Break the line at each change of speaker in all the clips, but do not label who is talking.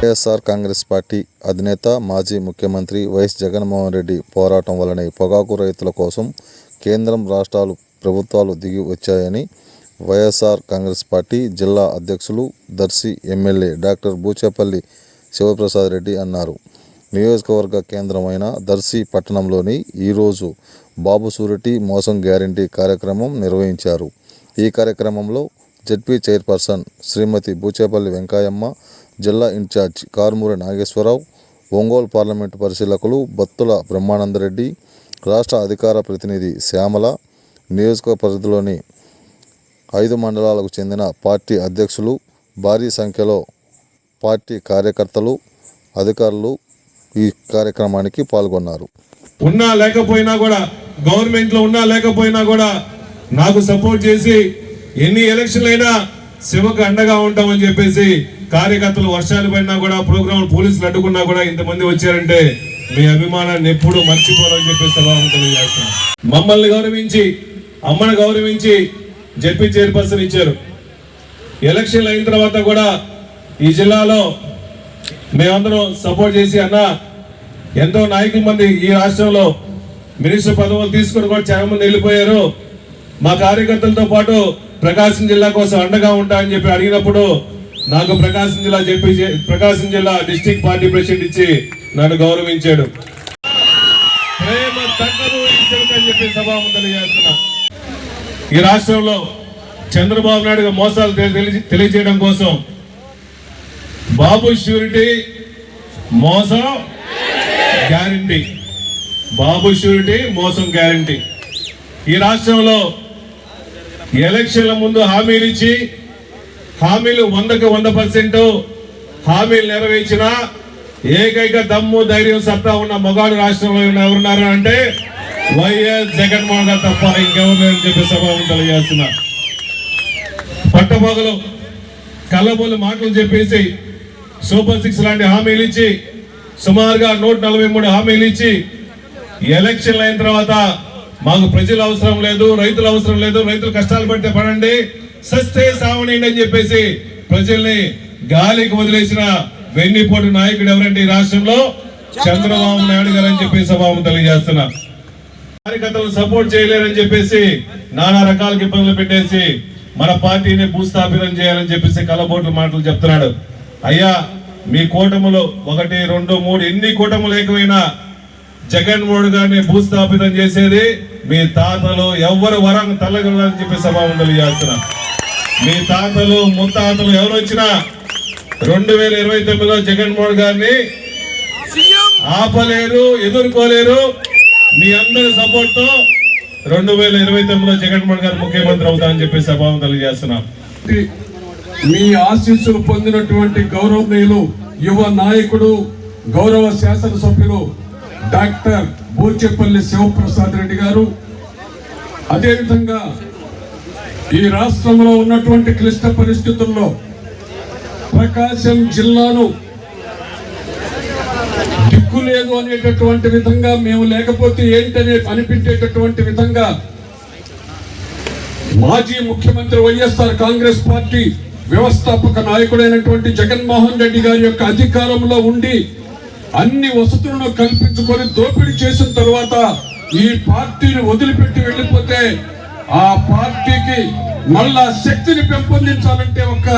YSR Congress party అధినేత మాజీ ముఖ్యమంత్రి వైఎస్ జగన్మోహన్ రెడ్డి పోరాటం వలన పొగాకు రైతుల కోసం కేంద్రం రాష్ట్రాలు ప్రభుత్వాలు దిగి వచ్చాయని వైఎస్ఆర్ కాంగ్రెస్ పార్టీ జిల్లా అధ్యక్షులు దర్శి ఎమ్మెల్యే డాక్టర్ బూచేపల్లి శివప్రసాద్ రెడ్డి అన్నారు. నియోజకవర్గ కేంద్రమైన దర్శి పట్టణంలోని ఈరోజు బాబు సూరిటీ మోసం గ్యారంటీ కార్యక్రమం నిర్వహించారు. ఈ కార్యక్రమంలో జడ్పీ చైర్పర్సన్ శ్రీమతి బూచేపల్లి వెంకాయమ్మ జిల్లా in charge Karumuri Nageswararao Ongole parliament పరిశీలకులు బత్తుల బ్రహ్మానందరెడ్డి రాష్ట్ర అధికార ప్రతినిధి శ్యామల నియోజక పరిధిలోని ఐదు మండలాలకు చెందిన పార్టీ అధ్యక్షులు భారీ సంఖ్యలో పార్టీ కార్యకర్తలు అధికారులు ఈ కార్యక్రమానికి పాల్గొన్నారు.
ఉన్నా లేకపోయినా కూడా గవర్నమెంట్లో ఉన్నా లేకపోయినా కూడా నాకు సపోర్ట్ చేసి ఎన్ని ఎలక్షన్లు అయినా శివకు అండగా ఉంటామని చెప్పేసి కార్యకర్తలు వర్షాలు పడినా కూడా ప్రోగ్రాం పోలీసులు అడ్డుకున్నా కూడా ఇంతమంది వచ్చారంటే మీ అభిమానాన్ని ఎప్పుడూ మర్చిపోవాలని చెప్పి సభావం మమ్మల్ని గౌరవించి అమ్మను గౌరవించి జడ్పీ చైర్పర్సన్ ఇచ్చారు. ఎలక్షన్లు అయిన తర్వాత కూడా ఈ జిల్లాలో మేమందరం సపోర్ట్ చేసి అన్న ఎంతో నాయకుల మంది ఈ రాష్ట్రంలో మినిస్టర్ పదవులు తీసుకుని కూడా చాలా మంది వెళ్ళిపోయారు. మా కార్యకర్తలతో పాటు ప్రకాశం జిల్లా కోసం అండగా ఉంటా అని చెప్పి అడిగినప్పుడు నాకు ప్రకాశం జిల్లా జడ్పీ ప్రకాశం జిల్లా డిస్టిక్ పార్టీ ప్రెసిడెంట్ ఇచ్చి నన్ను గౌరవించాడు. ప్రేమ తగ్గదు ఈ అని చెప్పి సభాము తెలియజేస్తున్నా ఈ రాష్ట్రంలో చంద్రబాబు నాయుడు మోసాలు తెలియజేయడం కోసం బాబు షూరిటీ మోసం గ్యారంటీ. బాబు షూరిటీ మోసం గ్యారంటీ. ఈ రాష్ట్రంలో ఎలక్షన్ల ముందు హామీలు ఇచ్చి హామీలు వందకు వంద పర్సెంట్ హామీలు నెరవేర్చిన ఏకైక దమ్ము ధైర్యం సత్తా ఉన్న మొగాడు రాష్ట్రంలో ఉన్న ఎవరున్నారు అంటే వైఎస్ జగన్మోహన్ గారు తప్ప ఇంకెవరు లేరని చెప్పి సభావం తెలియజేస్తున్నా. పట్టపగలు కళ్ళబోలు మాటలు చెప్పేసి సూపర్ సిక్స్ లాంటి హామీలు ఇచ్చి సుమారుగా నూట నలభై మూడు హామీలు ఇచ్చి ఎలక్షన్లు అయిన తర్వాత మాకు ప్రజలు అవసరం లేదు రైతులు అవసరం లేదు రైతులు కష్టాలు పడితే పడండి. సస్తే సావనండి అని చెప్పేసి ప్రజల్ని గాలికి వదిలేసిన వెన్నిపోటు నాయకుడు ఎవరంటే ఈ రాష్ట్రంలో? చంద్రబాబు నాయుడు గారు అని చెప్పి సభావం తెలియజేస్తున్నా. కార్యకర్తలు సపోర్ట్ చేయలేరని చెప్పేసి నానా రకాలకి ఇబ్బందులు పెట్టేసి మన పార్టీని భూస్థాపితం చేయాలని చెప్పేసి కలబోట్ల మాటలు చెప్తున్నాడు. అయ్యా మీ కూటములు ఒకటి రెండు మూడు ఎన్ని కూటములు ఏకమైనా జగన్మోహన్ గారిని భూస్థాపితం చేసేది మీ తాతలు ఎవ్వరు వరం తల్లగలని చెప్పి సభావం తెలియజేస్తున్నా. మీ తాతలు ముత్తాతలు ఎవరు వచ్చినా రెండు వేల ఇరవై తొమ్మిదిలో జగన్మోహన్ గారిని ఆపలేరు ఎదుర్కోలేరు. మీ అందరి సపోర్ట్తో రెండు వేల ఇరవై తొమ్మిదిలో జగన్మోహన్ గారు ముఖ్యమంత్రి అవుతారని చెప్పి సభావం తెలియజేస్తున్నాం
మీ ఆశీస్సులు పొందినటువంటి గౌరవనీయులు యువ నాయకుడు గౌరవ శాసనసభ్యులు డాక్టర్ బూచెపల్లి శివప్రసాద్ రెడ్డి గారు. అదేవిధంగా ఈ రాష్ట్రంలో ఉన్నటువంటి క్లిష్ట పరిస్థితుల్లో ప్రకాశం జిల్లాను దిక్కు లేదు అనేటటువంటి విధంగా మేము లేకపోతే ఏంటనే అనిపించేటటువంటి విధంగా మాజీ ముఖ్యమంత్రి వైఎస్ఆర్ కాంగ్రెస్ పార్టీ వ్యవస్థాపక నాయకుడైనటువంటి జగన్మోహన్ రెడ్డి గారి యొక్క అధికారంలో ఉండి అన్ని వసతులను కల్పించుకొని దోపిడీ చేసిన తర్వాత ఈ పార్టీని వదిలిపెట్టి వెళ్ళిపోతే ఆ పార్టీకి మళ్ళా శక్తిని పెంపొందించాలంటే ఒక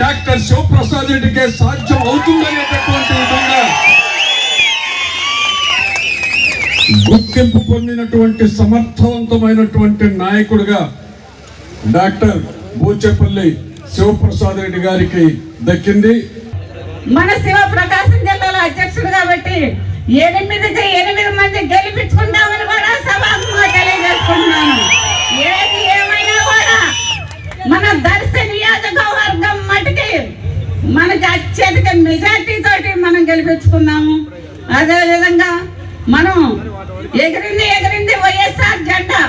డాక్టర్ శివప్రసాద్ రెడ్డికే సాధ్యం అవుతుందనేటటువంటి విధంగా గుర్తింపు పొందినటువంటి సమర్థవంతమైనటువంటి నాయకుడిగా డాక్టర్ బూచేపల్లి శివప్రసాద్ రెడ్డి గారికి దక్కింది.
మన శివ ప్రకాశం జిల్లాలో అధ్యక్షుడు కాబట్టి ఎనిమిది ఎనిమిది మంది గెలిపించుకుంటామని కూడా సభాముఖంగా తెలియజేసుకుంటున్నాను. మన దర్శ నియోజకవర్గం మటుకి మనకి అత్యధిక మెజార్టీ తోటి మనం గెలిపించుకున్నాము. అదే విధంగా మనం ఎగిరింది ఎగిరింది వైఎస్ఆర్ జెండా.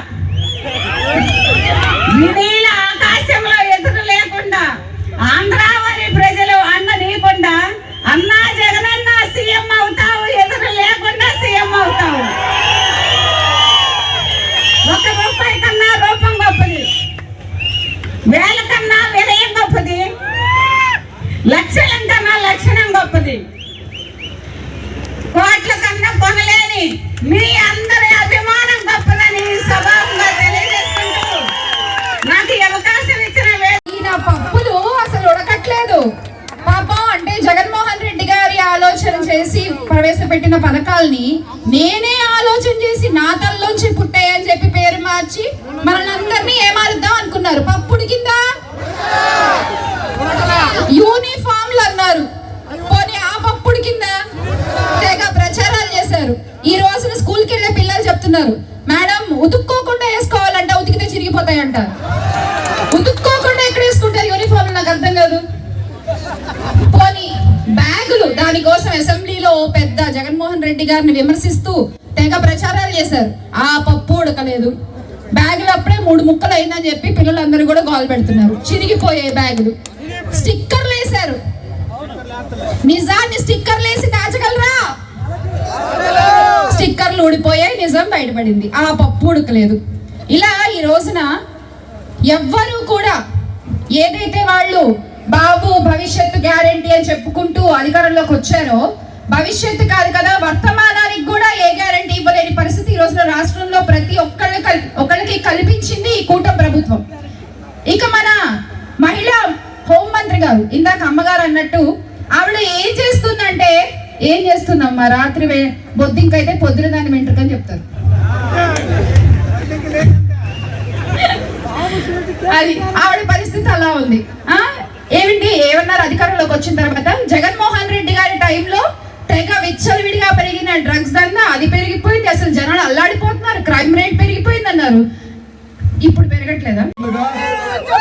లక్షలం కన్నా లక్షణం గొప్పది. కోట్ల కన్నా కొనలేని మీ అందరి అభిమానం గొప్పదని సభాముగా తెలియజేసుకుంటూ నాకు అవకాశం ఇచ్చిన ఈయన పప్పులు అసలు ఉడకట్లేదు. పాపం అంటే జగన్మోహన్ రెడ్డి గారి ఆలోచన చేసి
ప్రవేశపెట్టిన పథకాల్ని నేనే ఆలోచన చేసి నా తల్లోంచి పుట్టాయని చెప్పి పేరు మార్చి మనల్ని అంటారు. ఉతుక్కోకుండా ఎక్కడ వేసుకుంటారు? యూనిఫామ్ నాకు అర్థం కాదు. పోనీ బ్యాగులు దానికోసం అసెంబ్లీలో పెద్ద జగన్మోహన్ రెడ్డి గారిని విమర్శిస్తూ తెగ ప్రచారాలు చేశారు. ఆ పప్పు ఉడకలేదు. బ్యాగులు అప్పుడే మూడు ముక్కలు అయిందని చెప్పి పిల్లలందరూ కూడా గోల్ పెడుతున్నారు. చిరిగిపోయే బ్యాగులు. స్టిక్కర్లు వేశారు. నిజాన్ని స్టిక్కర్లు వేసి దాచగలరా? స్టిక్కర్లు ఊడిపోయాయి నిజం బయటపడింది. ఆ పప్పు ఉడకలేదు. ఇలా ఈ రోజున ఎవ్వరూ కూడా ఏదైతే వాళ్ళు బాబు భవిష్యత్తు గ్యారెంటీ అని చెప్పుకుంటూ అధికారంలోకి వచ్చారో భవిష్యత్తు కాదు కదా వర్తమానానికి కూడా ఏ గ్యారెంటీ ఇవ్వలేని పరిస్థితి ఈ రోజున రాష్ట్రంలో ప్రతి ఒక్కళ్ళు కల్- కల్పించింది ఈ కూటమి ప్రభుత్వం. ఇక మన మహిళా హోంమంత్రి గారు ఇందాక అమ్మగారు అన్నట్టు ఆవిడ ఏం చేస్తుందంటే ఏం చేస్తుందమ్మా? రాత్రి బొద్దింకైతే పొద్దున దాన్ని వెంట్రుకని చెప్తారు. అది ఆవిడ పరిస్థితి అలా ఉంది. ఆ? ఏమిటి ఏమన్నారు? అధికారంలోకి వచ్చిన తర్వాత జగన్మోహన్ రెడ్డి గారి టైంలో తెగ విచ్చలవిడిగా పెరిగిన డ్రగ్స్ దందా అది పెరిగిపోయింది. అసలు జనాలు అల్లాడిపోతున్నారు. క్రైమ్ రేట్ పెరిగిపోయింది అన్నారు ఇప్పుడు పెరగట్లేదా?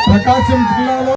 ప్రకాశం జిల్లాలో